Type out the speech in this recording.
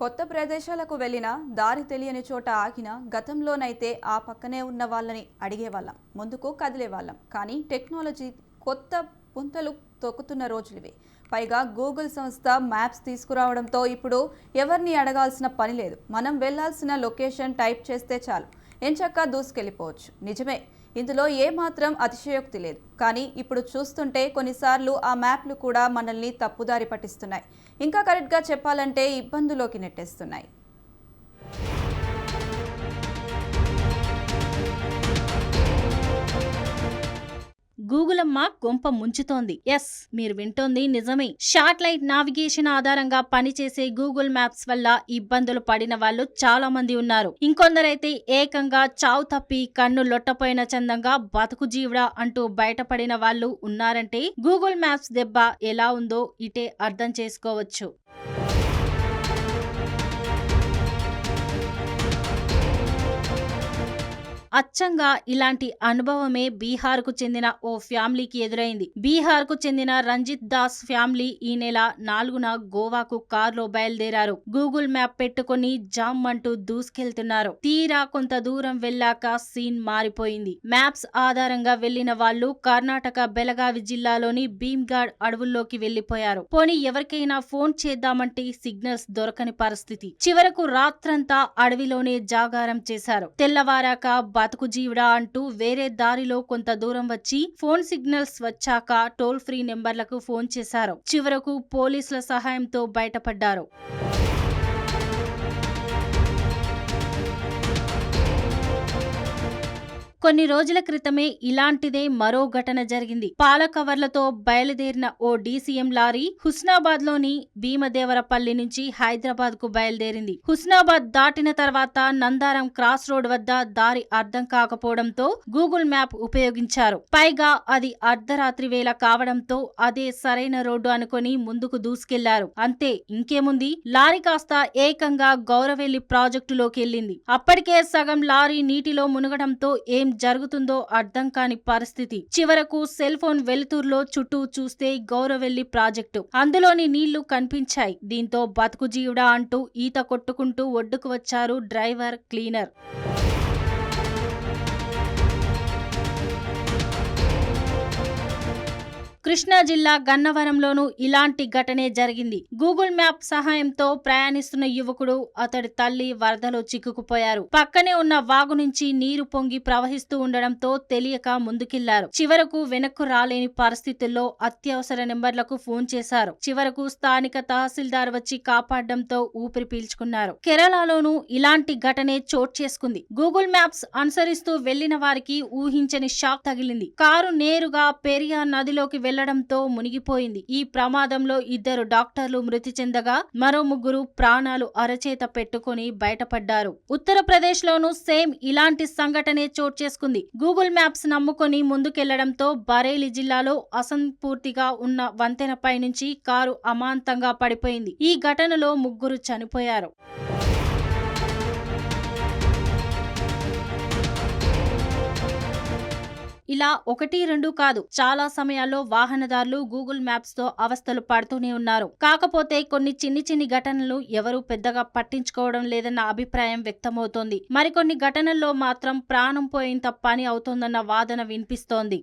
కొత్త ప్రదేశాలకు వెళ్ళినా దారి తెలియని చోట ఆగినా గతంలోనైతే ఆ పక్కనే ఉన్న వాళ్ళని అడిగేవాళ్ళం ముందుకు కదిలేవాళ్ళం. కానీ టెక్నాలజీ కొత్త పుంతలు తొక్కుతున్న రోజులివి పైగా గూగుల్ సంస్థ మ్యాప్స్ తీసుకురావడంతో ఇప్పుడు ఎవరిని అడగాల్సిన పని లేదు. మనం వెళ్ళాల్సిన లొకేషన్ టైప్ చేస్తే చాలు. ఎంచక్కా దూసుకెళ్ళిపోవచ్చు. నిజమే ఇందులో ఏమాత్రం అతిశయోక్తి లేదు. కానీ ఇప్పుడు చూస్తుంటే కొన్నిసార్లు ఆ మ్యాప్లు కూడా మనల్ని తప్పుదారి పట్టిస్తున్నాయి. ఇంకా కరెక్ట్గా చెప్పాలంటే ఇబ్బందులోకి నెట్టేస్తున్నాయి. పూలమ్మ అమ్మ ముంచుతోంది. ఎస్ మీరు వింటోంది నిజమే. శాటిలైట్ నావిగేషన్ ఆధారంగా పనిచేసే గూగుల్ మ్యాప్స్ వల్ల ఇబ్బందులు పడిన వాళ్ళు చాలా మంది ఉన్నారు. ఇంకొందరైతే ఏకంగా చావు తప్పి కన్ను లొట్టపోయిన చందంగా బతుకు జీవుడా అంటూ బయటపడిన వాళ్ళు ఉన్నారంటే గూగుల్ మ్యాప్స్ దెబ్బ ఎలా ఉందో ఇటే అర్థం చేసుకోవచ్చు. అచ్చంగా ఇలాంటి అనుభవమే బీహార్కు చెందిన ఓ ఫ్యామిలీకి ఎదురైంది. బీహార్కు చెందిన రంజిత్ దాస్ ఫ్యామిలీ ఈ నెల నాలుగున గోవాకు కారులో బయలుదేరారు. గూగుల్ మ్యాప్ పెట్టుకుని జామ్ అంటూ దూసుకెళ్తున్నారు. తీరా కొంత దూరం వెళ్ళాక సీన్ మారిపోయింది. మ్యాప్స్ ఆధారంగా వెళ్ళిన వాళ్ళు కర్ణాటక బెలగావి జిల్లాలోని భీమ్గాడ్ అడవుల్లోకి వెళ్ళిపోయారు పోనీ ఎవరికైనా ఫోన్ చేద్దామంటే సిగ్నల్స్ దొరకని పరిస్థితి. చివరకు రాత్రంతా అడవిలోనే జాగారం చేశారు. తెల్లవారాక బతుకు జీవుడా అంటూ వేరే దారిలో కొంత దూరం వచ్చి ఫోన్ సిగ్నల్స్ వచ్చాక టోల్ ఫ్రీ నెంబర్లకు ఫోన్ చేశారు. చివరకు పోలీసుల సహాయంతో బయటపడ్డారు. కొన్ని రోజుల క్రితమే ఇలాంటిదే మరో ఘటన జరిగింది. పాల కవర్లతో బయలుదేరిన ఓ డీసీఎం లారీ హుస్నాబాద్లోని భీమదేవరపల్లి నుంచి హైదరాబాద్కు బయలుదేరింది. హుస్నాబాద్ దాటిన తర్వాత నందారం క్రాస్ రోడ్ వద్ద దారి అర్థం కాకపోవడంతో గూగుల్ మ్యాప్ ఉపయోగించారు. పైగా అది అర్ధరాత్రి వేళ కావడంతో అదే సరైన రోడ్డు అనుకొని ముందుకు దూసుకెళ్ళారు. అంతే ఇంకేముంది? లారీ కాస్త ఏకంగా గౌరవెల్లి ప్రాజెక్టులోకి వెళ్ళింది అప్పటికే సగం లారీ నీటిలో మునగడంతో ఏం జరుగుతుందో అర్థం కాని పరిస్థితి. చివరకు సెల్ ఫోన్ వెలుతురులో చుట్టూ చూస్తే గౌరవెల్లి ప్రాజెక్టు. అందులోని నీళ్ళు కనిపించాయి. దీంతో బతుకు జీవుడా అంటూ ఈత కొట్టుకుంటూ ఒడ్డుకు వచ్చారు డ్రైవర్ క్లీనర్. కృష్ణా జిల్లా గన్నవరంలోనూ ఇలాంటి ఘటనే జరిగింది. గూగుల్ మ్యాప్ సహాయంతో ప్రయాణిస్తున్న యువకుడు అతడి తల్లి వరదలో చిక్కుకుపోయారు. పక్కనే ఉన్న వాగు నుంచి నీరు పొంగి ప్రవహిస్తూ ఉండడంతో తెలియక ముందుకెళ్ళారు. చివరకు వెనక్కు రాలేని పరిస్థితుల్లో అత్యవసర నెంబర్లకు ఫోన్ చేశారు. చివరకు స్థానిక తహసీల్దార్ వచ్చి కాపాడడంతో ఊపిరి పీల్చుకున్నారు. కేరళలోనూ ఇలాంటి ఘటనే చోటు చేసుకుంది. గూగుల్ మ్యాప్స్ అనుసరిస్తూ వెళ్ళిన వారికి ఊహించని షాక్ తగిలింది. కారు నేరుగా పెరియా నదిలోకి వెళ్ళడంతో మునిగిపోయింది. ఈ ప్రమాదంలో ఇద్దరు డాక్టర్లు మృతి చెందగా మరో ముగ్గురు ప్రాణాలు అరచేత పెట్టుకుని బయటపడ్డారు. ఉత్తరప్రదేశ్ లోనూ సేమ్ ఇలాంటి సంఘటనే చోటు చేసుకుంది. గూగుల్ మ్యాప్స్ నమ్ముకొని ముందుకెళ్ళడంతో బరేలి జిల్లాలో అసంపూర్తిగా ఉన్న వంతెనపై నుంచి కారు అమాంతంగా పడిపోయింది. ఈ ఘటనలో ముగ్గురు చనిపోయారు. ఇలా ఒకటి రెండు కాదు. చాలా సమయాల్లో వాహనదారులు గూగుల్ మ్యాప్స్తో అవస్థలు పడుతూనే ఉన్నారు. కాకపోతే కొన్ని చిన్ని చిన్ని ఘటనలు ఎవరూ పెద్దగా పట్టించుకోవడం లేదన్న అభిప్రాయం వ్యక్తమవుతోంది. మరికొన్ని ఘటనల్లో మాత్రం ప్రాణం పోయేంత పని అవుతోందన్న వాదన వినిపిస్తోంది.